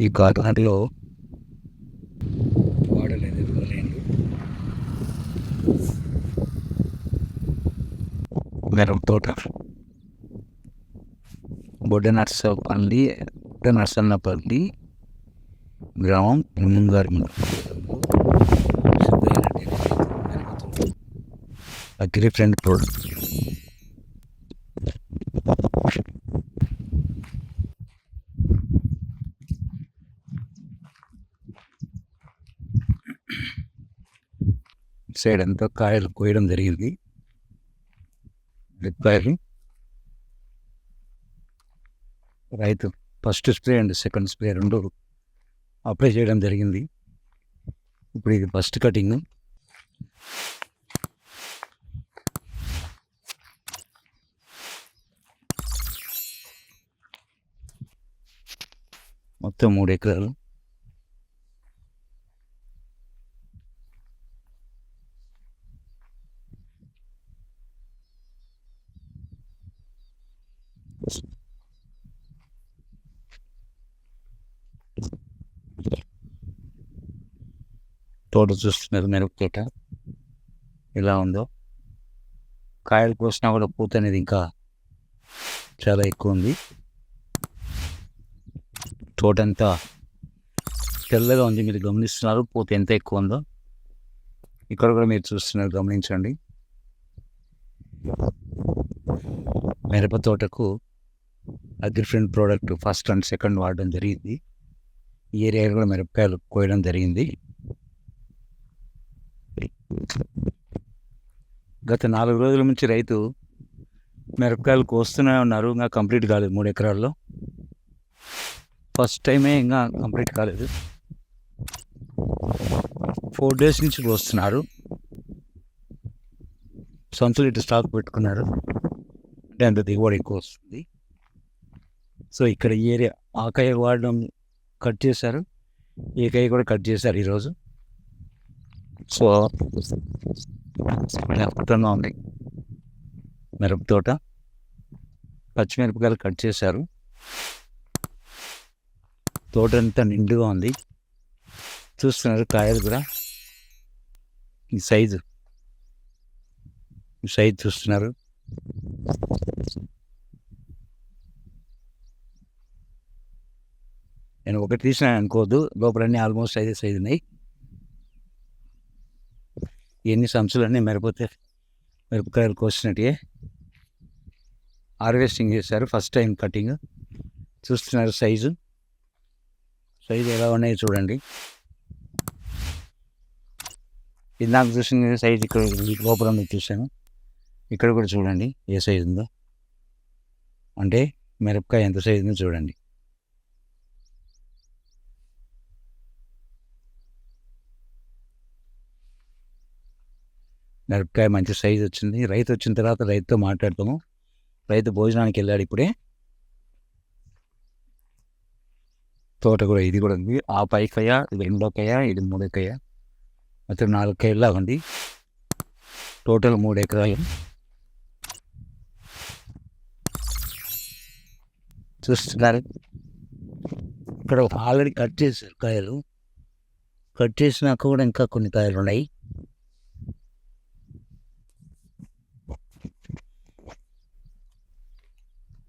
ఈ కార్నర్లో వాడలేదు వదిలేయండి మిరప తోట. బొడ్డ నర్సపల్లి బొడ్డ నర్సన్నపల్లి గ్రామం ముంగారి అగ్రి ఫ్రెండ్ ప్రోడక్ట్ సైడ్ అంతా కాయలు కోయడం జరిగింది. మిరపకాయలు రైతు first spray and second spray రెండు అప్లై చేయడం జరిగింది. ఇప్పుడు ఇది ఫస్ట్ కటింగ్. మొత్తం మూడు ఎకరాలు. తోట చూస్తున్నారు మిరప తోట ఎలా ఉందో. కాయలు కోసినా కూడా పూత అనేది ఇంకా చాలా ఎక్కువ ఉంది. తోట అంతా తెల్లగా ఉంది మీరు గమనిస్తున్నారు. పూత ఎంత ఎక్కువ ఉందో. ఇక్కడ కూడా మీరు చూస్తున్నారు గమనించండి. మిరప తోటకు agri friend product first and second వాడడం జరిగింది. ఈ ఏరియాలో కూడా మిరపకాయలు కోయడం జరిగింది. గత నాలుగు రోజుల నుంచి రైతు మిరపకాయలు కోస్తూనే ఉన్నారు. ఇంకా కంప్లీట్ కాలేదు మూడు ఎకరాల్లో. ఫస్ట్ టైమే ఇంకా కంప్లీట్ కాలేదు. ఫోర్ డేస్ నుంచి కోస్తున్నారు. సంచులు ఇటు స్టాక్ పెట్టుకున్నారు. అంటే అంత దిగుబడి ఎక్కువ వస్తుంది. సో ఇక్కడ ఈ ఏరియా ఆకాయ వాడడం కట్ చేశారు. ఈ కాయ కూడా కట్ చేశారు ఈరోజు. సో అద్భుతంగా ఉంది. మిరప తోట పచ్చిమిరపకాయలు కట్ చేశారు. తోట అంతా నిండుగా ఉంది. చూస్తున్నారు కాయలు కూడా. ఈ సైజు. ఈ సైజు చూస్తున్నారు. నేను ఒకటి తీసిన అనుకోవద్దు. లోపలన్నీ ఆల్మోస్ట్ ఐదు సైజ్ ఉన్నాయి ఎన్ని సంచులన్నీ మిరపతే మిరపకాయలు కోసినట్టే. హార్వెస్టింగ్ చేశారు ఫస్ట్ టైం కటింగ్ చూస్తున్నారు సైజు సైజు ఎలా ఉన్నాయో చూడండి. ఇందాక చూసిన సైజు ఇక్కడ లోపల చూశాను. ఇక్కడ కూడా చూడండి ఏ సైజు ఉందో. అంటే మిరపకాయ ఎంత సైజు ఉందో చూడండి. మిరపకాయ మంచి సైజు వచ్చింది. రైతు వచ్చిన తర్వాత రైతుతో మాట్లాడతాము రైతు భోజనానికి వెళ్ళాడు ఇప్పుడే. తోట కూడా ఇది కూడా ఉంది. ఆ పైకాయ ఇది రెండోకాయ ఇది మూడోకాయ మొత్తం నాలుగు కాయలా ఉంది. టోటల్ మూడు ఎకరాలు. చూస్తున్నారు. ఇక్కడ ఆల్రెడీ కట్ చేశారు కాయలు. కట్ చేసినాక కూడా ఇంకా కొన్ని కాయలు ఉన్నాయి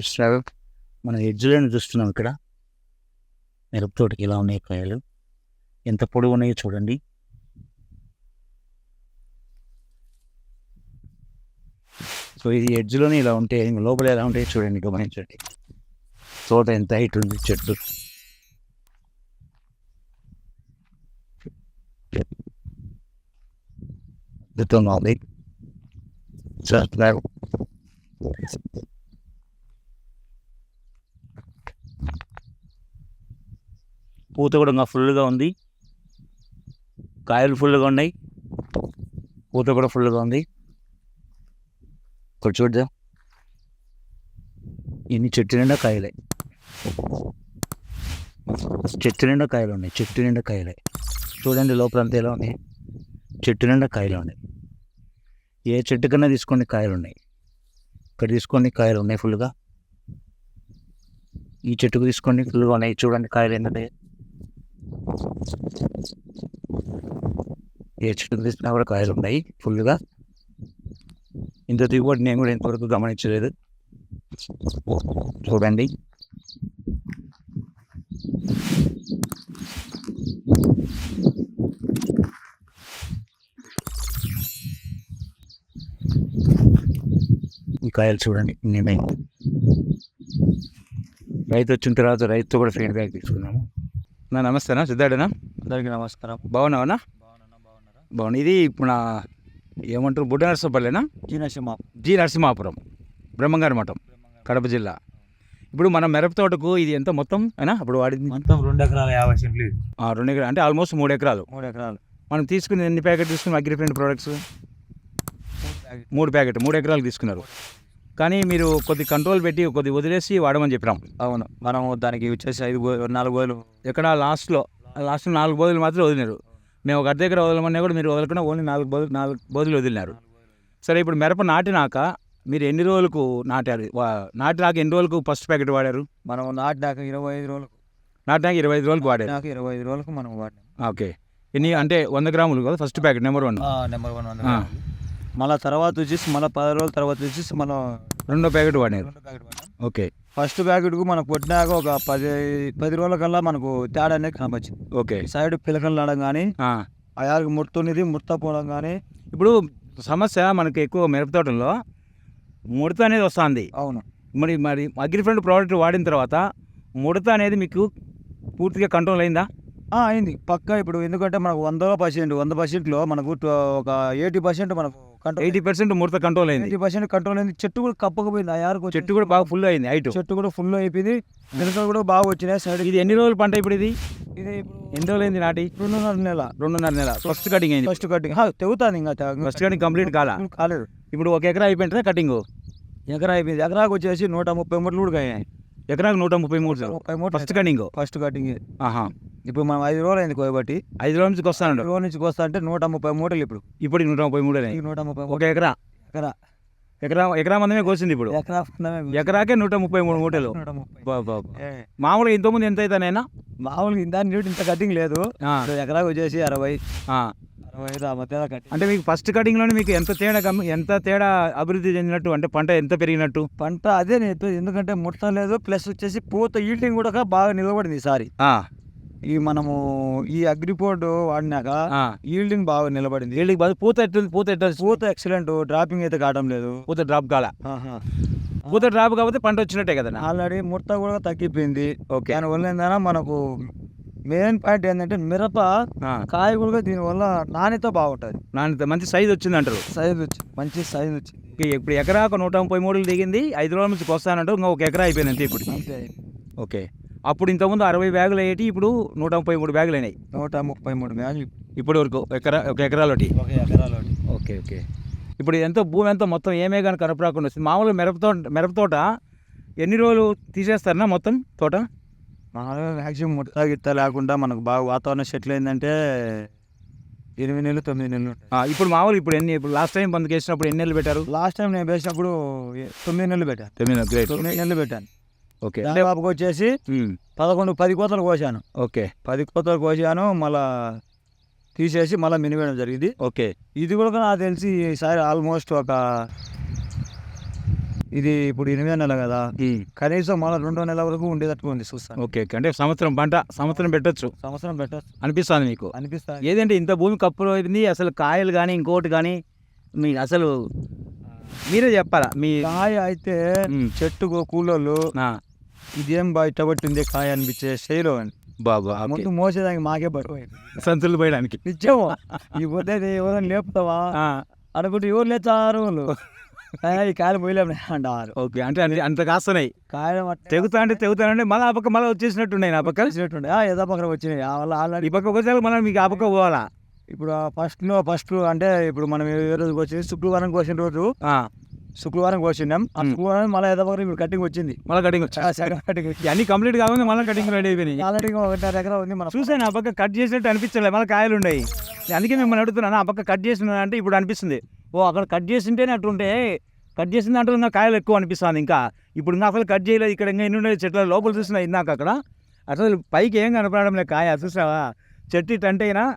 చూస్తున్నారు మనం ఎడ్జ్లను చూస్తున్నాం ఇక్కడ. మిరపతోటికి ఇలా ఉన్నాయి కాయలు? ఎంత పొడవు ఉన్నాయో చూడండి. సో ఇది ఎడ్జ్లోనే ఇలా ఉంటే లోపల ఎలా ఉంటాయో చూడండి గమనించండి. తోట ఎంత హైట్ ఉంది చెట్టు. అద్భుతంగా ఉంది. సార్ పూత కూడా ఇంకా ఫుల్గా ఉంది. కాయలు ఫుల్గా ఉన్నాయి. పూత కూడా ఫుల్గా ఉంది. ఇక్కడ చూద్దాం. ఇన్ని చెట్టు నిండా కాయలే. చెట్టు నిండా కాయలు ఉన్నాయి. చెట్టు నిండా కాయలే. చూడండి లోపల అంతా ఎలా ఉన్నాయి చెట్టు నిండా కాయలు ఉన్నాయి. ఏ చెట్టు కన్నా తీసుకోండి కాయలు ఉన్నాయి. ఇక్కడ తీసుకోండి కాయలు ఉన్నాయి ఫుల్గా. ఈ చెట్టుకు తీసుకోండి ఫుల్గా ఉన్నాయి. చూడండి కాయలు ఏంటంటే ఏ చెట్టు తీసినా కూడా కాయలు ఉన్నాయి ఫుల్గా ఇంత దిగుబడి నేను కూడా ఇంతవరకు గమనించలేదు. చూడండి. ఈ కాయలు చూడండి నేనే రైతు వచ్చిన తర్వాత రైతు కూడా ఫీడ్బ్యాక్ తీసుకున్నాము. నా నమస్తేనా? సిద్ధార్థనా? అందరికీ నమస్కారం. బాగున్నావనా? బాగున్నా. ఇది ఇప్పుడు నా ఏమంటారు బుడ్డ నరసపల్లేనా జీ నరసింహ. జి నరసింహాపురం బ్రహ్మంగారి మఠం కడప జిల్లా. ఇప్పుడు మన మిరప తోటకు ఇది ఎంత మొత్తం? అయినా ఇప్పుడు వాడింది మొత్తం రెండు ఎకరాల యాభై సెంట్లు రెండు ఎకరాలు అంటే ఆల్మోస్ట్ మూడు ఎకరాలు. మూడు ఎకరాలు. మనం తీసుకుని ఎన్ని ప్యాకెట్ తీసుకుని అగ్రిఫ్రెండ్ ప్రోడక్ట్స్? మూడు ప్యాకెట్ మూడు ఎకరాలు తీసుకున్నారు. కానీ మీరు కొద్ది కంట్రోల్ పెట్టి కొద్ది వదిలేసి వాడమని చెప్పినాం. అవును. మనం దానికి వచ్చేసి ఐదు నాలుగు గోలు ఎక్కడ లాస్ట్లో లాస్ట్ నాలుగు బోధులు మాత్రం వదిలినారు. మేము ఒక అర్ధ ఎకరా వదలమన్నా కూడా మీరు వదలకుండా ఓన్లీ నాలుగు బోధులు నాలుగు బోధులు వదిలినారు. సరే ఇప్పుడు మిరప నాటినాక మీరు ఎన్ని రోజులకు నాటారు? నాటినాక ఎన్ని రోజులకు ఫస్ట్ ప్యాకెట్ వాడారు? మనం నాటినాక ఇరవై ఐదు రోజులకు. నాటినాక ఇరవై ఐదు రోజులకు వాడారు. నాటినాక ఇరవై ఐదు రోజులకు మనం వాడినాం. ఓకే. ఎన్ని అంటే వంద గ్రాములు కదా first packet number one number one. మళ్ళా తర్వాత వచ్చేసి మళ్ళీ పది రోజుల తర్వాత వచ్చేసి మనం రెండో ప్యాకెట్ వాడారు రెండు ప్యాకెట్ వాడినాం ఓకే. ఫస్ట్ ప్యాకెట్కు మనకు కొట్టినాక ఒక పది పది రోజుల కల్లా మనకు తేడా అనేది కనపచ్చింది. ఓకే. సైడ్ పిలకలు నాడడం కానీ ఆ. ఆ యాలకు ముడుతున్నది ముడతపోవడం కానీ ఇప్పుడు సమస్య మనకి ఎక్కువ మిరప తోటల్లో ముడత అనేది వస్తుంది. అవును. మరి మరి అగ్రిఫ్రెండ్ ప్రోడక్ట్ వాడిన తర్వాత ముడత అనేది మీకు పూర్తిగా కంట్రోల్ అయిందా? అయింది. పక్కా ఇప్పుడు ఎందుకంటే మనకు వంద పర్సెంట్ వంద పర్సెంట్లో మనకు ఒక ఎయిటీ పర్సెంట్ మనకు ఎయిటీ పర్సెంట్ ముడత కంట్రోల్ అయింది. ఎయిటీ పర్సెంట్ కంట్రోల్ అయింది. చెట్టు కూడా కప్పకపోయింది ఆ యారకు చెట్టు కూడా బాగా ఫుల్ అయింది హైట్. చెట్టు కూడా ఫుల్ అయిపోయింది. వెనుకలు కూడా బాగా వచ్చినాయి సైడ్. ఇది ఎన్ని రోజులు పంట ఇప్పుడు ఇది? ఇది ఎన్ని రోజులు అయింది నాటి? రెండున్నర నెల. రెండున్నర నెల. ఫస్ట్ కటింగ్ అయింది. ఫస్ట్ కటింగ్ తెగుతాను ఇంకా ఫస్ట్ కటింగ్ కంప్లీట్ కాలా? కాలేదు. ఇప్పుడు ఒక ఎకరా అయిపోయిందా కటింగ్ ఎకరా అయిపోయింది. ఎకరాకు వచ్చేసి నూట ముప్పై మూటలు కూడా అయ్యాయి ఎకరాకు నూట ముప్పై మూడు ముప్పై మూట ఫస్ట్ కటింగ్ ఫస్ట్ కటింగ్ ఆహా. ఇప్పుడు మనం ఐదు రోజులు అయింది కోయబట్టి ఐదు రోజుల నుంచి వస్తాను ఐదు రోజుల నుంచి వస్తా అంటే నూట ముప్పై మూటలు ఇప్పుడు. ఇప్పుడు నూట ముప్పై మూడు నూట ముప్పై ఒక ఎకరా. ఎకరా. ఎకరా ఎకరా మందమే కోసింది ఇప్పుడు. ఎకరాకే నూట ముప్పై మూడు మూటలు. మామూలుగా ఇంతకుముందు ఎంత అవుతానైనా మామూలుగా ఇంత ఇంత కటింగ్ లేదు. ఎకరాకు వచ్చేసి అరవై. కటింగ్ అంటే మీకు ఫస్ట్ కటింగ్లోనే మీకు ఎంత తేడా ఎంత తేడా అభివృద్ధి చెందినట్టు అంటే పంట ఎంత పెరిగినట్టు? పంట అదే నేను. ఎందుకంటే ముడత లేదు ప్లస్ వచ్చేసి పూత ఈల్డింగ్ కూడా బాగా నిలబడింది ఈసారి ఆ, ఈ మనము ఈ అగ్రిపోర్ట్ వాడినాక. ఈల్డింగ్ బాగా నిలబడింది. వీళ్ళకి బదులు పూత ఎట్టుంది పూత ఎట్ట పూత ఎక్సలెంట్ డ్రాపింగ్ అయితే కావడం లేదు. పూత డ్రాప్ కాల? పూత డ్రాప్ కాకపోతే పంట వచ్చినట్టే కదా ఆల్రెడీ ముడత కూడా తగ్గిపోయింది. ఓకే. దానివల్ల ఏంటంటే మనకు మెయిన్ పాయింట్ ఏంటంటే మిరప ఆ, కాయ కూడా దీనివల్ల నాణ్యత బాగుంటుంది. నాణ్యత మంచి సైజ్ వచ్చింది అంటారు సైజ్ వచ్చింది మంచి సైజ్ వచ్చింది ఇప్పుడు ఎకరాకు నూట ముప్పై మూడులు దిగింది ఐదు రోజుల నుంచి వస్తానంటూ ఇంకా ఒక ఎకరా అయిపోయింది అంతే ఇప్పుడు. ఓకే అప్పుడు ఇంతకుముందు అరవై బ్యాగులు అయ్యేటి ఇప్పుడు నూట ముప్పై మూడు బ్యాగులు అయినాయి. నూట ముప్పై మూడు మ్యాచ్ ఇప్పటి వరకు ఎకరా ఒక ఎకరాలోటి? ఒక ఎకరాలో ఓకే ఓకే. ఇప్పుడు ఎంతో భూమి ఎంతో మొత్తం ఏమే కానీ కనపరాకుండా వస్తుంది. మామూలుగా మిరప తోట మిరప తోట ఎన్ని రోజులు తీసేస్తారన్నా మొత్తం తోట? మామూలుగా మ్యాక్సిమం ముడత గిత్త లేకుండా మనకు బాగా వాతావరణం సెటిల్ అయిందంటే ఎనిమిది నెలలు తొమ్మిది నెలలు ఇప్పుడు మామూలు ఇప్పుడు ఎన్ని ఇప్పుడు లాస్ట్ టైం బంద్ వేసినప్పుడు ఎన్ని నెలలు పెట్టారు? లాస్ట్ టైం నేను వేసినప్పుడు తొమ్మిది నెలలు పెట్టాను తొమ్మిది గ్రేట్ తొమ్మిది నెలలు పెట్టాను. ఓకే. బాబుకి వచ్చేసి పదకొండు పది కోతలు కోసాను. ఓకే. పది కోతలు కోసాను మళ్ళా తీసేసి మళ్ళీ మినివేయడం జరిగింది. ఓకే. ఇది కూడా నాకు తెలిసి ఈసారి ఆల్మోస్ట్ ఒక ఇది ఇప్పుడు ఎనిమిదో నెల కదా. కనీసం మళ్ళీ రెండో నెల వరకు ఉండేటట్టు ఉంది చూస్తాను ఓకే అంటే సంవత్సరం పంట సంవత్సరం పెట్టొచ్చు. సంవత్సరం పెట్టచ్చు. అనిపిస్తుంది మీకు? అనిపిస్తా ఏదంటే ఇంత భూమి కప్పులో అయింది అసలు కాయలు కానీ ఇంకోటి కానీ మీ అసలు మీరే చెప్పాలా? మీ కాయ అయితే ఉమ్, చెట్టుకు కూలోళ్ళు ఆ, ఇదేం బయట పట్టింది కాయ అనిపించే శైలో అని బాబా. ముందు మోసేదానికి మాకే బరువు. సంతులు పోయడానికి. నిజము? ఈ పొద్దు ఎవరైనా లేపుతావా? ఆ, అనుకుంటే ఎవరు లేచారు వాళ్ళు? "ఏ, ఈ కాయలు అంటారు ఓకే అంటే అంత కాస్తున్నాయి. కాయలు తెగుతా అంటే తెగుతానంటే మళ్ళీ ఆ పక్క మళ్ళీ వచ్చేసినట్టున్నాయి నా పక్క? కలిసినట్టుండే ఎదా పక్కన వచ్చినాయి. ఆల్రెడీ ఈ పక్క వచ్చేసరికి మళ్ళీ మీకు ఆ పక్క పోవాలా? ఇప్పుడు ఫస్ట్లో ఫస్ట్ అంటే ఇప్పుడు మనం ఏ రోజు వచ్చింది శుక్రవారం కోసిన రోజు శుక్రవారం కోసినాం. ఆ. శుక్రవారం మళ్ళీ ఎదా పక్కన ఇప్పుడు కటింగ్ వచ్చింది. మళ్ళీ కటింగ్ కటింగ్ అన్ని కంప్లీట్ కాకుండా మళ్ళీ కటింగ్ రెడీ అయిపోయినాయి. ఆల్రెడీ ఒకటిన్నర ఎకరా ఉంది మన చూసాను ఆ పక్క కట్ చేసినట్టు అనిపించలేదు మళ్ళీ కాయలు ఉన్నాయి అందుకే మిమ్మల్ని అడుగుతున్నాను ఆ పక్క కట్ చేసిన అంటే ఇప్పుడు అనిపిస్తుంది. ఓ అక్కడ కట్ చేసింటేనే అట్టుంటే కట్ చేసిన దాంట్లో ఇంకా కాయలు ఎక్కువ అనిపిస్తుంది ఇంకా. ఇప్పుడు ఇంకా అసలు కట్ చేయలేదు ఇక్కడ ఇంకా ఎన్ని ఉన్నాయి చెట్ల లోపల చూసిన ఇందాక అక్కడ. అసలు పైకి ఏం కనపడడం లేదు కాయ చూసావా? చెట్టు అయినా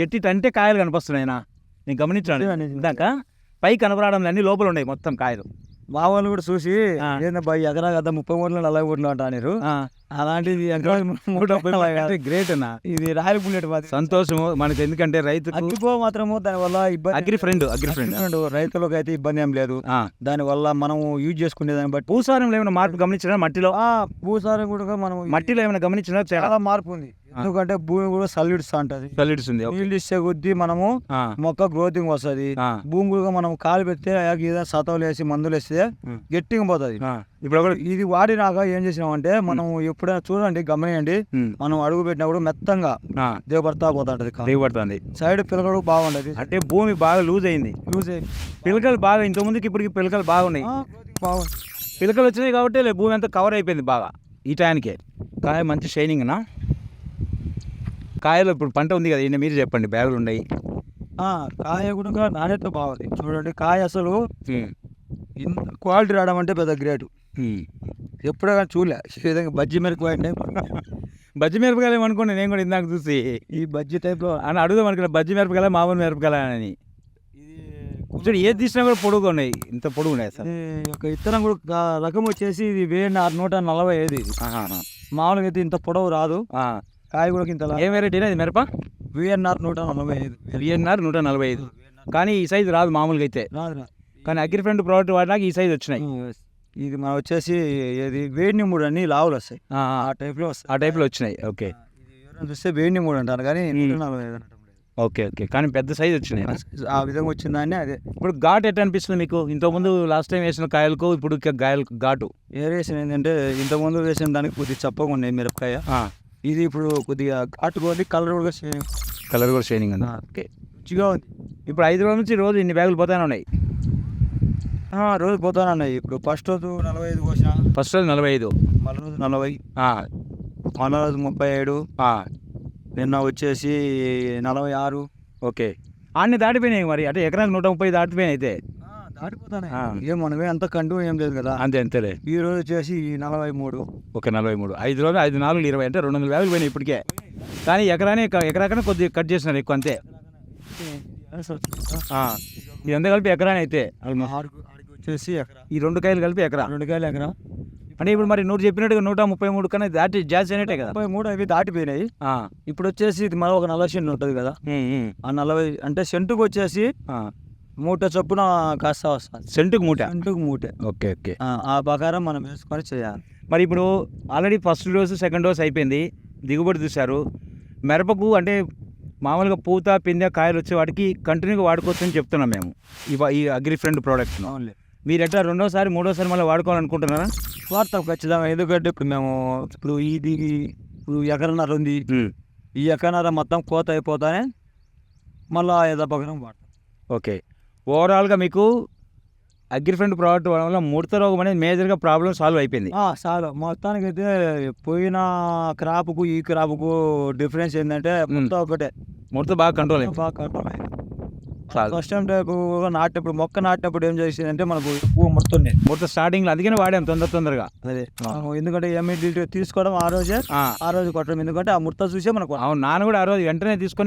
చెట్టు అంటే కాయలు కనిపిస్తున్నాయి అయినా. నేను గమనించాను. ఇందాక పై కనపడడం అన్ని లోపల ఉన్నాయి మొత్తం కాయలు. మా వాళ్ళు కూడా చూసి. ఏందబ్బా ఎకరా కదా ముప్పై మూడు నలభై కోట్లు అంటారు అలాంటిది మూడు మూడు గ్రేట్ అన్న ఇది రాయల్ బుల్లెట్ సంతోషము మనకి ఎందుకంటే రైతుకు అగ్గిపో మాత్రము దాని వల్ల ఇబ్బంది అగ్రి ఫ్రెండ్ అగ్రి ఫ్రెండ్ రైతులకు అయితే ఇబ్బంది ఏం లేదు. దాని వల్ల మనం యూజ్ చేసుకునే దాన్ని బట్టి భూసారంలో ఏమైనా మార్పు గమనించినా మట్టిలో? ఆ భూసారం కూడా మనం మట్టిలో ఏమైనా గమనించినా చాలా మార్పు ఉంది. ఎందుకంటే భూమి కూడా సల్లిడుస్తా ఉంటది చల్లిడుస్తుంది నీళ్ళు ఇచ్చే కొద్దీ మనము మొక్క గ్రోతింగ్ వస్తది. భూమి కూడా మనం కాలు పెడితే ఏదైనా సతవులు వేసి మందులు వేస్తే. గట్టిగా పోతుంది. ఇప్పుడు ఇది వాడినాక ఏం చేసినామంటే మనం ఎప్పుడైనా చూడండి గమనియండి. మనం అడుగు పెట్టినప్పుడు మెత్తంగా దిగబడతా పోతుంటది. దిగబడుతుంది సైడ్ పిల్లలు బాగుండదు అంటే భూమి బాగా లూజ్ అయింది. యూజ్ పిలకలు బాగా ఇంత ముందుకి ఇప్పటికి పిలకలు బాగున్నాయి. బాగుంది. పిలకలు వచ్చినాయి కాబట్టి భూమి అంతా కవర్ అయిపోయింది బాగా ఈ టైంకే కాయ మంచి షైనింగ్ నా. కాయలు ఇప్పుడు పంట ఉంది కదా ఈయన మీరు చెప్పండి బ్యాగులు ఉన్నాయి. కాయ కూడా నాణ్యత బాగుంది. చూడండి కాయ అసలు క్వాలిటీ రావడం అంటే పెద్ద గ్రేట్. ఎప్పుడే కానీ చూడలే. ఈ విధంగా బజ్జీ మెరకు పోయింది బజ్జి మిరపకాయలు ఏమనుకోండి నేను కూడా ఇందాక చూసి. ఈ బజ్జీ టైప్లో అని అడుగుదాం అనుకున్నా బజ్జి మిరపకాయల మామూలు మిరపకాయల అని. చూడు ఏది తీసినా కూడా పొడుగు ఉన్నాయి. ఇంత పొడుగు ఉన్నాయి సార్ ఒక ఇత్తనం కూడా రకం వచ్చేసి ఇది వేడి ఆరు నూట నలభై ఐదు. ఇది మామూలుగా అయితే ఇంత పొడవు రాదు. కాయ కూడా ఇంత ఏ వెరైటీనా ఇది మిరప? విఎన్ఆర్ నూట నలభై ఐదు. విఎన్ఆర్ నూట నలభై ఐదు. కానీ ఈ సైజు రాదు మామూలుగా అయితే. కానీ అగ్రి ఫ్రెండ్ ప్రోడక్ట్ వాడినాక ఈ సైజు వచ్చినాయి. ఇది మన వచ్చేసి ఇది వేడి మూడు అన్ని లావులు వస్తాయి. ఆ, టైప్లో వస్తాయి. ఆ టైప్లో వచ్చినాయి. ఓకే. చూస్తే వేడి మూడు అంటారు కానీ. Okay okay. కానీ పెద్ద సైజు వచ్చినాయి. ఆ విధంగా వచ్చిందాన్ని అదే. ఇప్పుడు ఘాట్ ఎట్లా అనిపిస్తుంది మీకు? ఇంతకుముందు లాస్ట్ టైం వేసిన కాయలకు ఇప్పుడు కాయలకు ఘాటు? ఏరేషన్ ఏంటంటే ఇంతకుముందు వేసిన దానికి కొద్దిగా చప్పగా ఉన్నాయి మిరపకాయ. ఇది ఇప్పుడు కొద్దిగా ఘాటుకొని కలర్ కూడా సేమ్ కలర్ కూడా షైనింగ్ ఉంది. ఓకే. రుచిగా ఉంది. ఇప్పుడు ఐదు రోజుల నుంచి రోజు ఇన్ని బ్యాగులు పోతానే ఉన్నాయి. రోజు పోతానన్నాయి ఇప్పుడు ఫస్ట్ రోజు నలభై ఐదు కోసిన. ఫస్ట్ రోజు నలభై ఐదు. మళ్ళీ రోజు నలభై. మళ్ళీ రోజు ముప్పై ఏడు. నిన్న వచ్చేసి నలభై ఆరు. ఓకే. అన్ని దాటిపోయినాయి మరి. అంటే ఎకరానికి నూట ముప్పై దాటిపోయినాయి అయితే. దాటిపోతానే. ఏం మనమే అంత కంటు ఏం లేదు కదా. అంతే అంతేలే. ఈ రోజు వచ్చేసి నలభై మూడు. ఓకే నలభై మూడు. ఐదు రోజులు ఐదు నాలుగు ఇరవై అంటే రెండు వందల బ్యాగులు పోయినాయి ఇప్పటికే. కానీ ఎకరానే ఎకరాకనే కొద్దిగా కట్ చేసినారు ఎక్కువ అంతే. ఆ, ఇదంతా కలిపి ఎకరానే అయితే? వచ్చేసి ఈ రెండు కాయలు కలిపి ఎకరా? రెండు కాయలు ఎకరా. అంటే ఇప్పుడు మరి నువ్వు చెప్పినట్టుగా నూట ముప్పై మూడు కన్నా దాటి జాస్తి అయినట్టే కదా. ముప్పై మూడు అవి దాటిపోయినాయి. ఆ, ఇప్పుడు వచ్చేసి ఇది మరో ఒక నలభై సెంట్లు ఉంటుంది కదా. ఆ నలభై అంటే సెంటుకు వచ్చేసి ఆ. మూట చొప్పున కాస్త వస్తుంది. సెంటుకు మూట? సెంటుకు మూటే. Okay okay. ఆ, ప్రకారం మనం వేసుకొని చేయాలి. మరి ఇప్పుడు already first dose second dose అయిపోయింది. దిగుబడి చూశారు. మిరపకు అంటే మామూలుగా పూత పిందె కాయలు వచ్చే వాటికి కంటిన్యూగా వాడుకోవచ్చు అని చెప్తున్నాం మేము. ఈ వా- ఈ అగ్రి ఫ్రెండ్ ప్రోడక్ట్ను. అవునులే. మీరు ఎట్లా రెండోసారి మూడోసారి మళ్ళీ వాడుకోవాలనుకుంటున్నారా? వాడతాం ఖచ్చితంగా. ఎందుకంటే ఇప్పుడు మేము ఇప్పుడు ఇది ఇప్పుడు ఎకరన్నర ఉంది. ఈ ఎకరన్నర మొత్తం కోత అయిపోతానే మళ్ళీ ఏదో ప్రకారం వాడతాం. ఓకే. ఓవరాల్గా మీకు అగ్రి ఫ్రెండ్ ప్రోడక్ట్ వల్ల ముడత రోగం అనేది మేజర్గా ప్రాబ్లం సాల్వ్ అయిపోయింది. ఆ, చాలు మొత్తానికైతే పోయిన క్రాప్కు ఈ క్రాప్కు డిఫరెన్స్ ఏంటంటే మొత్తం ఒకటే. ముడత బాగా కంట్రోల్ అయింది. బాగా కంట్రోల్ అయింది. ఫస్ట్ టైం టైపు నాటినప్పుడు మొక్క నాటినప్పుడు ఏం చేసిందంటే మనకు ఎక్కువ ముడుతుంది ముడత స్టార్టింగ్లో అందుకనే వాడాం తొందర తొందరగా. అదే. ఎందుకంటే ఇమీడియట్ తీసుకోవడం ఆ రోజే ఆ, ఆ రోజు కొట్టడం. ఎందుకంటే ఆ ముడత చూసే మనకు అవును నాన్న కూడా ఆ రోజు వెంటనే తీసుకొని